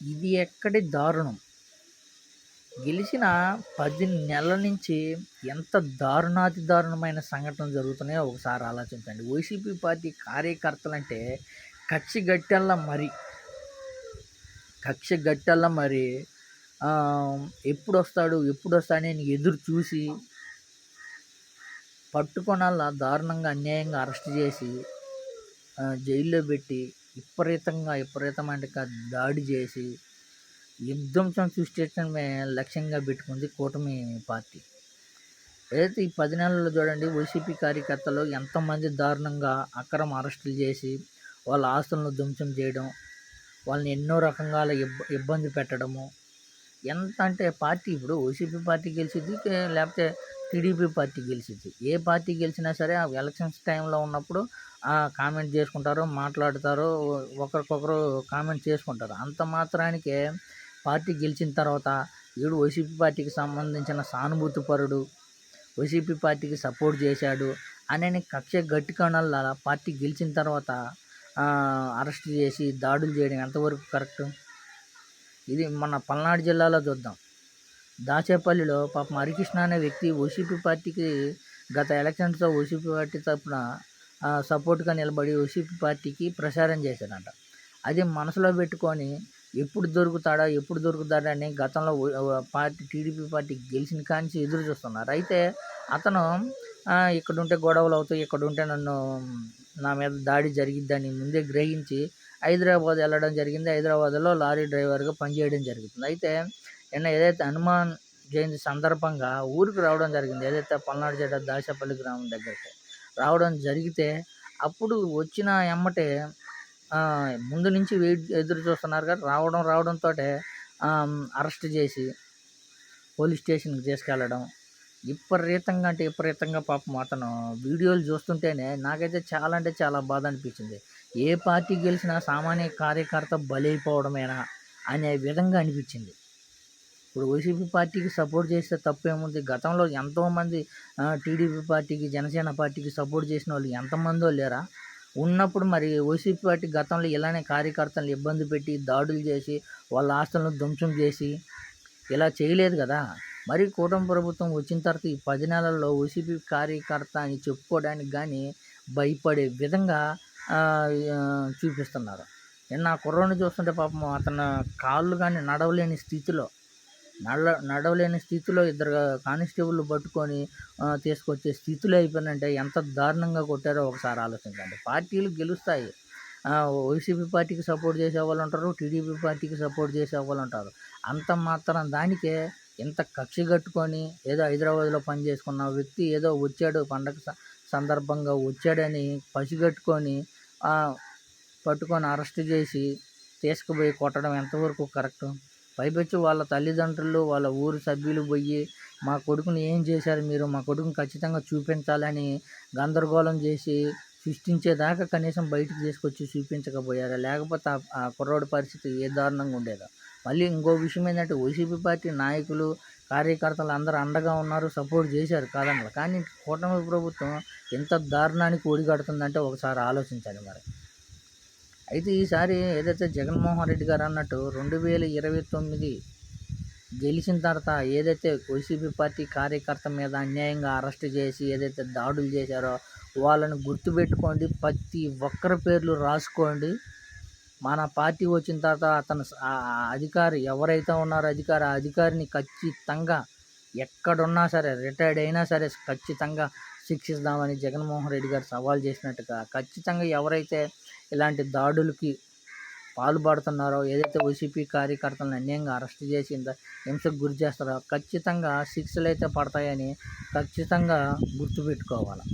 ఇది ఎక్కడి దారుణం? గెలిచిన పది నెలల నుంచి ఎంత దారుణాతి దారుణమైన సంఘటనలు జరుగుతున్నాయో ఒకసారి ఆలోచించండి. వైసీపీ పార్టీ కార్యకర్తలు అంటే గట్టెల్లా మరి. కక్ష గట్టెల్లా మరి. ఎప్పుడు వస్తాడు ఎప్పుడు వస్తాడని ఎదురు చూసి పట్టుకొనాల దారుణంగా అన్యాయంగా అరెస్ట్ చేసి జైల్లో పెట్టి విపరీతంగా విపరీతమైన దాడి చేసి విధ్వంసం సృష్టించడమే లక్ష్యంగా పెట్టుకుంది కూటమి పార్టీ. ఏదైతే ఈ పది నెలల్లో చూడండి వైసీపీ కార్యకర్తలు ఎంతమంది దారుణంగా అక్రమ అరెస్టులు చేసి వాళ్ళ ఆస్తులను ధ్వంసం చేయడం వాళ్ళని ఎన్నో రకంగా ఇబ్బ ఇబ్బంది పెట్టడము ఎంత అంటే పార్టీ ఇప్పుడు వైసీపీ పార్టీ గెలిచిద్ది లేకపోతే టీడీపీ పార్టీ గెలిచిద్ది. ఏ పార్టీ గెలిచినా సరే ఆ ఎలక్షన్స్ టైంలో ఉన్నప్పుడు కామెంట్ చేసుకుంటారు మాట్లాడతారు ఒకరికొకరు కామెంట్ చేసుకుంటారు. అంత మాత్రానికే పార్టీ గెలిచిన తర్వాత వీడు వైసీపీ పార్టీకి సంబంధించిన సానుభూతి పరుడు వైసీపీ పార్టీకి సపోర్ట్ చేశాడు అనే కక్ష గట్టి కణాల పార్టీ గెలిచిన తర్వాత అరెస్ట్ చేసి దాడులు చేయడం ఎంతవరకు కరెక్ట్? ఇది మన పల్నాడు జిల్లాలో చూద్దాం. దాచేపల్లిలో పాపం హరికృష్ణ అనే వ్యక్తి వైసీపీ పార్టీకి గత ఎలక్షన్స్లో వైసీపీ పార్టీ తరఫున సపోర్ట్గా నిలబడి వైసీపీ పార్టీకి ప్రచారం చేశాడంట. అది మనసులో పెట్టుకొని ఎప్పుడు దొరుకుతాడా ఎప్పుడు దొరుకుతాడా అని గతంలో పార్టీ టీడీపీ పార్టీ గెలిచిన కానించి ఎదురు చూస్తున్నారు. అయితే అతను ఇక్కడుంటే గొడవలు అవుతాయి ఇక్కడుంటే నన్ను నా మీద దాడి జరిగిద్దని ముందే గ్రహించి హైదరాబాద్ వెళ్ళడం జరిగింది. హైదరాబాద్లో లారీ డ్రైవర్గా పనిచేయడం జరుగుతుంది. అయితే నిన్న ఏదైతే హనుమాన్ జయంతి సందర్భంగా ఊరికి రావడం జరిగింది ఏదైతే పల్నాడు జిల్లా దాసపల్లి గ్రామం దగ్గరికి రావడం జరిగితే అప్పుడు వచ్చిన ఎమ్మటే ముందు నుంచి వెయిట్ ఎదురు చూస్తున్నారు కానీ రావడం రావడంతో అరెస్ట్ చేసి పోలీస్ స్టేషన్కి తీసుకెళ్ళడం విపరీతంగా అంటే విపరీతంగా పాపం అతను వీడియోలు చూస్తుంటేనే నాకైతే చాలా అంటే చాలా బాధ అనిపించింది. ఏ పార్టీ గెలిచినా సామాన్య కార్యకర్త బలైపోవడమేనా అనే విధంగా అనిపించింది. ఇప్పుడు వైసీపీ పార్టీకి సపోర్ట్ చేస్తే తప్పేముంది? గతంలో ఎంతోమంది టీడీపీ పార్టీకి జనసేన పార్టీకి సపోర్ట్ చేసిన వాళ్ళు ఎంతమందో లేరా? ఉన్నప్పుడు మరి వైసీపీ పార్టీ గతంలో ఇలానే కార్యకర్తలను ఇబ్బంది పెట్టి దాడులు చేసి వాళ్ళ ఆస్తులను ధ్వంసం చేసి ఇలా చేయలేదు కదా? మరి కూటమి ప్రభుత్వం వచ్చిన తర్వాత ఈ పది నెలల్లో వైసీపీ కార్యకర్త అని చెప్పుకోవడానికి కానీ భయపడే విధంగా చూపిస్తున్నారు. నిన్న ఆ కుర్రోని చూస్తుంటే పాపం అతను కాళ్ళు కానీ నడవలేని స్థితిలో నడ నడవలేని స్థితిలో ఇద్దరు కానిస్టేబుల్ పట్టుకొని తీసుకొచ్చే స్థితిలో అయిపోయినంటే ఎంత దారుణంగా కొట్టారో ఒకసారి ఆలోచించండి. పార్టీలు గెలుస్తాయి. వైసీపీ పార్టీకి సపోర్ట్ చేసే వాళ్ళు ఉంటారు టీడీపీ పార్టీకి సపోర్ట్ చేసే వాళ్ళు ఉంటారు. అంత మాత్రం దానికే ఇంత కక్షి కట్టుకొని ఏదో హైదరాబాద్లో పని చేసుకున్న వ్యక్తి ఏదో వచ్చాడు పండగ స- సందర్భంగా వచ్చాడని పసిగట్టుకొని పట్టుకొని అరెస్ట్ చేసి తీసుకుపోయి కొట్టడం ఎంతవరకు కరెక్ట్? పైపెచ్చి వాళ్ళ తల్లిదండ్రులు వాళ్ళ ఊరు సభ్యులు పోయి మా కొడుకుని ఏం చేశారు మీరు? మా కొడుకుని ఖచ్చితంగా చూపించాలని గందరగోళం చేసి సృష్టించేదాకా కనీసం బయటకు తీసుకొచ్చి చూపించకపోయారా? లేకపోతే ఆ- ఆ కుర్రోడి పరిస్థితి ఏ దారుణంగా ఉండేదో? మళ్ళీ ఇంకో విషయం ఏంటంటే వైసీపీ పార్టీ నాయకులు కార్యకర్తలు అందరూ అండగా ఉన్నారు సపోర్ట్ చేశారు కాదన్నారు కానీ కూటమి ప్రభుత్వం ఎంత దారుణానికి ఒడిగడుతుందంటే ఒకసారి ఆలోచించాలి మరి. అయితే ఈసారి ఏదైతే జగన్మోహన్ రెడ్డి గారు అన్నట్టు రెండు వేల ఇరవై తొమ్మిది గెలిచిన తర్వాత ఏదైతే వైసీపీ పార్టీ కార్యకర్త మీద అన్యాయంగా అరెస్ట్ చేసి ఏదైతే దాడులు చేశారో వాళ్ళని గుర్తుపెట్టుకోండి ప్రతి ఒక్కరి పేర్లు రాసుకోండి. మన పార్టీ వచ్చిన తర్వాత అతను ఆ అధికారి ఎవరైతే ఉన్నారో అధికారి ఆ అధికారిని ఖచ్చితంగా ఎక్కడున్నా సరే రిటైర్డ్ అయినా సరే ఖచ్చితంగా శిక్షిస్తామని జగన్మోహన్ రెడ్డి గారు సవాల్ చేసినట్టుగా ఖచ్చితంగా ఎవరైతే ఇలాంటి దాడులకి పాల్పడుతున్నారో ఏదైతే వైసీపీ కార్యకర్తలను అన్యాయంగా అరెస్ట్ చేసి హింసకు గురి చేస్తారో ఖచ్చితంగా శిక్షలు అయితే పడతాయని ఖచ్చితంగా గుర్తుపెట్టుకోవాలి.